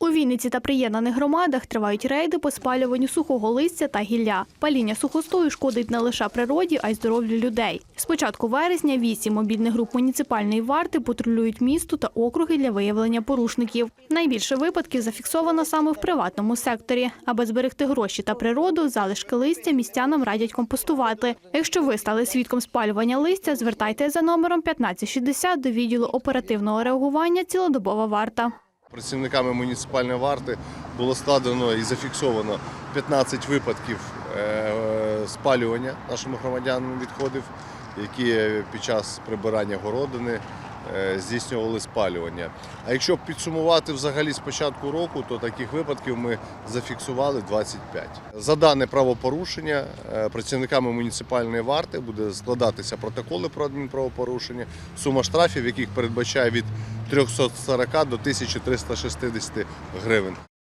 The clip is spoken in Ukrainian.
У Вінниці та приєднаних громадах тривають рейди по спалюванню сухого листя та гілля. Паління сухостою шкодить не лише природі, а й здоров'ю людей. З початку вересня вісім мобільних груп муніципальної варти патрулюють місто та округи для виявлення порушників. Найбільше випадків зафіксовано саме в приватному секторі. Аби зберегти гроші та природу, залишки листя містянам радять компостувати. Якщо ви стали свідком спалювання листя, звертайтеся за номером 1560 до відділу оперативного реагування цілодобова варта. Працівниками муніципальної варти було складено і зафіксовано 15 випадків е, спалювання нашим громадянам відходів, які під час прибирання городини е, здійснювали спалювання. А якщо підсумувати взагалі з початку року, то таких випадків ми зафіксували 25. За дане правопорушення е, працівниками муніципальної варти буде складатися протоколи про адмінправопорушення, сума штрафів, яких передбачає від 340 до 1360 гривень.